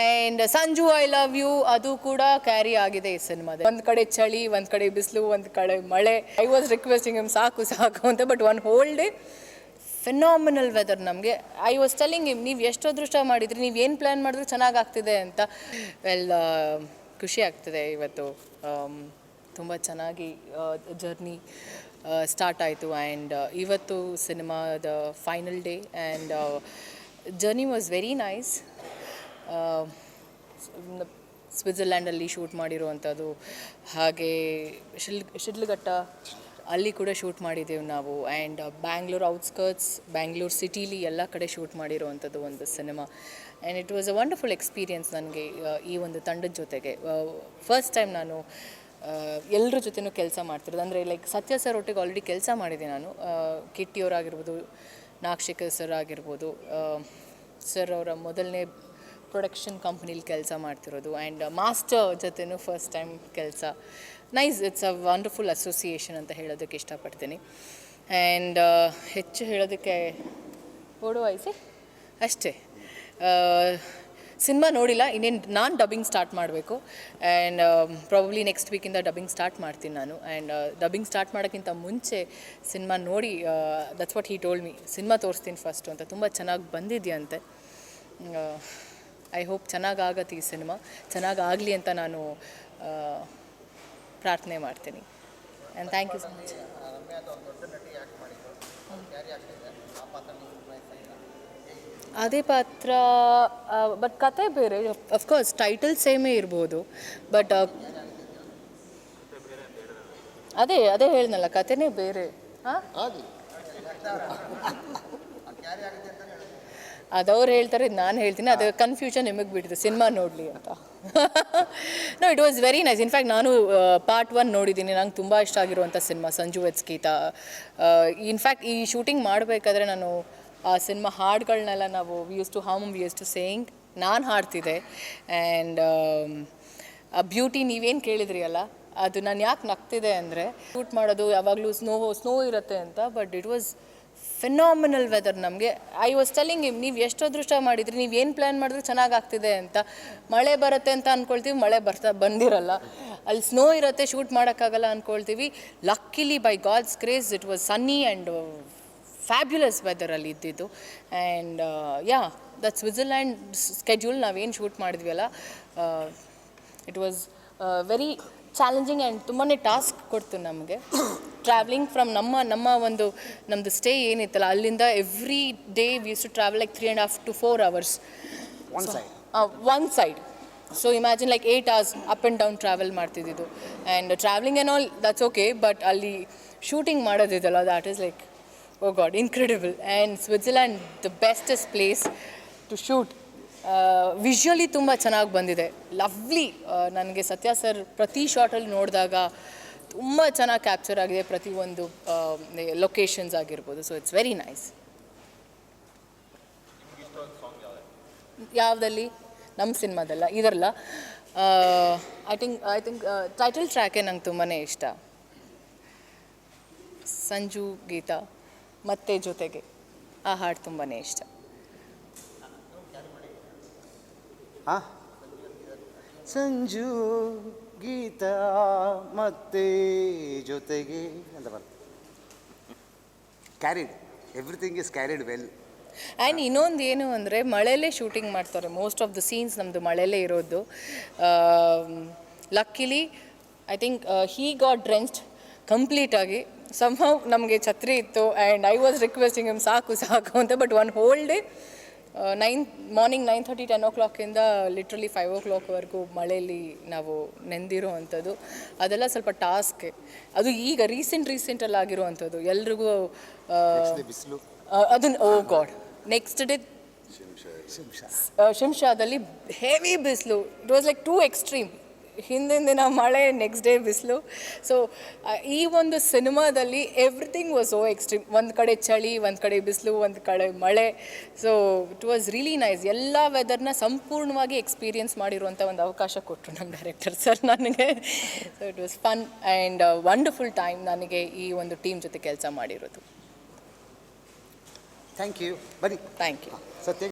And Sanju I love you ಅದು ಕೂಡ carry ಆಗಿದೆ ಈ ಸಿನಿಮಾದ ಒಂದು ಕಡೆ ಚಳಿ, ಒಂದು ಕಡೆ ಬಿಸಿಲು, ಒಂದು ಕಡೆ ಮಳೆ. ಐ ವಾಸ್ ರಿಕ್ವೆಸ್ಟಿಂಗ್ ಹಿಮ್ ಸಾಕು ಸಾಕು ಅಂತ but one whole day phenomenal weather ನಮಗೆ. ಐ ವಾಸ್ ಟೆಲಿಂಗ್ ಹಿಮ್ ನೀವು ಎಷ್ಟು ಅದೃಷ್ಟ ಮಾಡಿದ್ರಿ, ನೀವು ಏನು ಪ್ಲ್ಯಾನ್ ಮಾಡಿದ್ರು ಚೆನ್ನಾಗಿ ಆಗ್ತಿದೆ ಅಂತ ವೆಲ್ ಖುಷಿ ಆಗ್ತಿದೆ ಇವತ್ತು. ತುಂಬ ಚೆನ್ನಾಗಿ ಜರ್ನಿ ಸ್ಟಾರ್ಟ್ ಆಯಿತು. ಆ್ಯಂಡ್ ಇವತ್ತು ಸಿನಿಮಾದ final day and journey was very nice ಸ್ವಿಟ್ಜರ್ಲ್ಯಾಂಡಲ್ಲಿ shoot ಮಾಡಿರುವಂಥದ್ದು. ಹಾಗೆ ಶಿಲ್, ಶಿಡ್ಲಘಟ್ಟ, ಅಲ್ಲಿ ಕೂಡ ಶೂಟ್ ಮಾಡಿದ್ದೇವೆ ನಾವು. ಆ್ಯಂಡ್ ಬ್ಯಾಂಗ್ಳೂರ್ ಔಟ್ಸ್ಕರ್ಟ್ಸ್, ಬ್ಯಾಂಗ್ಳೂರ್ ಸಿಟೀಲಿ ಎಲ್ಲ ಕಡೆ ಶೂಟ್ ಮಾಡಿರುವಂಥದ್ದು ಒಂದು cinema. And it was a wonderful experience ನನಗೆ ಈ ಒಂದು ತಂಡದ ಜೊತೆಗೆ. ಫಸ್ಟ್ ಟೈಮ್ ನಾನು ಎಲ್ಲರ ಜೊತೆನೂ ಕೆಲಸ ಮಾಡ್ತಿರೋದು. ಅಂದರೆ ಲೈಕ್ ಸತ್ಯ ಸರ್ ಒಟ್ಟಿಗೆ ಆಲ್ರೆಡಿ ಕೆಲಸ ಮಾಡಿದೆ ನಾನು. ಕಿಟ್ಟಿಯವರಾಗಿರ್ಬೋದು ನಾಗಶೇಖರ್ ಸರ್ ಆಗಿರ್ಬೋದು ಸರ್ ಅವರ ಮೊದಲನೇ ಪ್ರೊಡಕ್ಷನ್ ಕಂಪ್ನಿಲಿ ಕೆಲಸ ಮಾಡ್ತಿರೋದು ಆ್ಯಂಡ್ ಮಾಸ್ಟರ್ ಜೊತೆನೂ ಫಸ್ಟ್ ಟೈಮ್ ಕೆಲಸ. Nice it's a wonderful association ಅಂತ ಹೇಳೋದಕ್ಕೆ ಇಷ್ಟಪಡ್ತೀನಿ. ಆ್ಯಂಡ್ ಹೆಚ್ಚು ಹೇಳೋದಕ್ಕೆ ಓಡುವ ಐಸಿ? ಅಷ್ಟೇ. ಸಿನಿಮಾ ನೋಡಿಲ್ಲ, ಇನ್ನೇನು ನಾನು ಡಬ್ಬಿಂಗ್ ಸ್ಟಾರ್ಟ್ ಮಾಡಬೇಕು. ಆ್ಯಂಡ್ ಪ್ರಾಬಬ್ಲಿ ನೆಕ್ಸ್ಟ್ ವೀಕಿಂದ ಡಬ್ಬಿಂಗ್ ಸ್ಟಾರ್ಟ್ ಮಾಡ್ತೀನಿ ನಾನು. ಆ್ಯಂಡ್ ಡಬ್ಬಿಂಗ್ ಸ್ಟಾರ್ಟ್ ಮಾಡೋಕ್ಕಿಂತ ಮುಂಚೆ ಸಿನಿಮಾ ನೋಡಿ that's what he told me cinema ತೋರಿಸ್ತೀನಿ ಫಸ್ಟು ಅಂತ. ತುಂಬ ಚೆನ್ನಾಗಿ ಬಂದಿದೆಯಂತೆ. ಐ ಹೋಪ್ ಚೆನ್ನಾಗಾಗತ್ತೆ ಈ ಸಿನಿಮಾ. ಚೆನ್ನಾಗಾಗಲಿ ಅಂತ ನಾನು ಪ್ರಾರ್ಥನೆ ಮಾಡ್ತೀನಿ. And thank you so much ಅದೇ ಪಾತ್ರ ಬಟ್ ಕತೆ ಬೇರೆ. ಅಫ್ಕೋರ್ಸ್ ಟೈಟಲ್ ಸೇಮೇ ಇರ್ಬೋದು. ಬಟ್ ಅದೇ ಅದೇ ಹೇಳ್ನಲ್ಲ ಕತೆನೇ ಬೇರೆ. ಹಾಂ? ಅದವ್ರು ಹೇಳ್ತಾರೆ ನಾನು ಹೇಳ್ತೀನಿ, ಅದು ಕನ್ಫ್ಯೂಷನ್ ನಿಮಗೆ ಬಿಟ್ಟಿದ್ದು ಸಿನಿಮಾ ನೋಡಲಿ ಅಂತ. No it was very nice in fact ನಾನು ಪಾರ್ಟ್ ಒನ್ ನೋಡಿದ್ದೀನಿ ನಂಗೆ ತುಂಬ ಇಷ್ಟ ಆಗಿರುವಂಥ cinema, Sanju Geetha in fact ಈ ಶೂಟಿಂಗ್ ಮಾಡಬೇಕಾದ್ರೆ ನಾನು, ಆ ಸಿನಿಮಾ ಹಾಡುಗಳನ್ನೆಲ್ಲ ನಾವು we used to hum we used to saying ನಾನು ಹಾಡ್ತಿದ್ದೆ. ಆ್ಯಂಡ್ ಆ ಬ್ಯೂಟಿ ನೀವೇನು ಕೇಳಿದ್ರಿ ಅಲ್ಲ ಅದು ನಾನು ಯಾಕೆ ನಗ್ತಿದೆ ಅಂದರೆ ಶೂಟ್ ಮಾಡೋದು ಯಾವಾಗಲೂ ಸ್ನೋ ಸ್ನೋ ಇರುತ್ತೆ ಅಂತ but it was phenomenal weather ನಮಗೆ. ಐ ವಾಸ್ ಟೆಲಿಂಗ್ ಇಮ್ ನೀವು ಎಷ್ಟು ಅದೃಷ್ಟ ಮಾಡಿದ್ರಿ, ನೀವು ಏನು ಪ್ಲ್ಯಾನ್ ಮಾಡಿದ್ರು ಚೆನ್ನಾಗಿ ಆಗ್ತಿದೆ ಅಂತ. ಮಳೆ ಬರುತ್ತೆ ಅಂತ ಅಂದ್ಕೊಳ್ತೀವಿ ಮಳೆ ಬರ್ತಾ ಬಂದಿರಲ್ಲ. ಅಲ್ಲಿ ಸ್ನೋ ಇರುತ್ತೆ ಶೂಟ್ ಮಾಡೋಕ್ಕಾಗಲ್ಲ ಅಂದ್ಕೊಳ್ತೀವಿ ಲಕ್ಕಿಲಿ by God's grace it was sunny and fabulous ವೆದರಲ್ಲಿ ಇದ್ದಿದ್ದು. And yeah that Switzerland schedule ನಾವೇನು ಶೂಟ್ ಮಾಡಿದ್ವಿ ಅಲ್ಲ it was very challenging and ತುಂಬಾ ಟಾಸ್ಕ್ ಕೊಡ್ತು ನಮಗೆ. ಟ್ರಾವೆಲಿಂಗ್ ಫ್ರಮ್ ನಮ್ಮ ನಮ್ಮ ಒಂದು ನಮ್ಮದು ಸ್ಟೇ ಏನಿತ್ತಲ್ಲ ಅಲ್ಲಿಂದ every day we used to travel like three and half to four hours one side one side so imagine like eight hours up and down travel ಮಾಡ್ತಿದ್ದಿದ್ದು. And travelling and all that's okay but ಅಲ್ಲಿ shooting ಮಾಡೋದಿದಲ್ಲ that is like oh God incredible and Switzerland the bestest place to shoot visually ತುಂಬ ಚೆನ್ನಾಗಿ ಬಂದಿದೆ. Lovely ನನಗೆ ಸತ್ಯ sir ಪ್ರತಿ ಶಾಟಲ್ಲಿ ನೋಡಿದಾಗ ತುಂಬ ಚೆನ್ನಾಗಿ ಕ್ಯಾಪ್ಚರ್ ಆಗಿದೆ ಪ್ರತಿಯೊಂದು ಲೊಕೇಶನ್ಸ್ ಆಗಿರ್ಬೋದು. ಸೊ ಇಟ್ಸ್ ವೆರಿ ನೈಸ್ ಯಾವುದಲ್ಲಿ? ನಮ್ಮ ಸಿನಿಮಾದಲ್ಲ, ಇದರಲ್ಲ. I think I think title ಟ್ರ್ಯಾಕೇ ನಂಗೆ ತುಂಬಾ ಇಷ್ಟ. ಸಂಜು, ಗೀತಾ, ಮತ್ತೆ ಜೊತೆಗೆ ಆ ಹಾಡು ತುಂಬಾ ಇಷ್ಟ. ಹಾಂ? ಸಂಜು ಗೀತಾ ಮತ್ತೆ ಜೊತೆಗೆ ಅಂತ ಬರ್ತದೆ carried everything is carried well and ಇನ್ನೊಂದು ಏನು ಅಂದರೆ ಮಳೆಯಲ್ಲೇ ಶೂಟಿಂಗ್ ಮಾಡ್ತಾರೆ. ಮೋಸ್ಟ್ ಆಫ್ ದ ಸೀನ್ಸ್ ನಮ್ಮದು ಮಳೆಯಲ್ಲೇ ಇರೋದು. ಲಕ್ಕಿಲಿ I think he got drenched ಕಂಪ್ಲೀಟಾಗಿ ಸಮ್ಹೌ ನಮಗೆ ಛತ್ರಿ ಇತ್ತು ಆ್ಯಂಡ್ ಐ ವಾಸ್ ರಿಕ್ವೆಸ್ಟಿಂಗ್ ಸಾಕು ಸಾಕು, ಅಂತ. But one whole day nine morning nine thirty ten ಓ ಕ್ಲಾಕಿಂದ ಲಿಟ್ರಲಿ ಫೈವ್ ಓ ಕ್ಲಾಕ್ವರೆಗೂ ಮಳೆಯಲ್ಲಿ ನಾವು ನೆಂದಿರೋ ಅಂಥದ್ದು. ಅದೆಲ್ಲ ಸ್ವಲ್ಪ ಟಾಸ್ಕ್ ಅದು ಈಗ ರೀಸೆಂಟ್ ರೀಸೆಂಟಲ್ಲಿ ಆಗಿರುವಂಥದ್ದು. ಎಲ್ರಿಗೂ ಅದನ್ನು ಬಿಸಿಲು. ಅದನ್ನ ಓ ಗಾಡ್ ನೆಕ್ಸ್ಟ್ ಡೇ ಶಿಂಷಾದಲ್ಲಿ ಹೆವಿ ಬಿಸಿಲು. It was like too extreme ಹಿಂದಿನ ದಿನ ಮಳೆ ನೆಕ್ಸ್ಟ್ ಡೇ ಬಿಸಿಲು. ಸೊ ಈ ಒಂದು ಸಿನಿಮಾದಲ್ಲಿ ಎವ್ರಿಥಿಂಗ್ ವಾಸ್ ಸೋ ಎಕ್ಸ್ಟ್ರೀಮ್ ಒಂದು ಕಡೆ ಚಳಿ ಒಂದು ಕಡೆ ಬಿಸಿಲು ಒಂದು ಕಡೆ ಮಳೆ. So it was really nice ಎಲ್ಲ ವೆದರ್ನ ಸಂಪೂರ್ಣವಾಗಿ ಎಕ್ಸ್ಪೀರಿಯನ್ಸ್ ಮಾಡಿರುವಂಥ ಒಂದು ಅವಕಾಶ ಕೊಟ್ಟರು ನಮ್ಮ ಡೈರೆಕ್ಟರ್ ಸರ್ ನನಗೆ. So it was fun and wonderful time ನನಗೆ ಈ ಒಂದು ಟೀಮ್ ಜೊತೆ ಕೆಲಸ ಮಾಡಿರೋದು. ಥ್ಯಾಂಕ್ ಯು ಬನ್ನಿ. Thank you Satya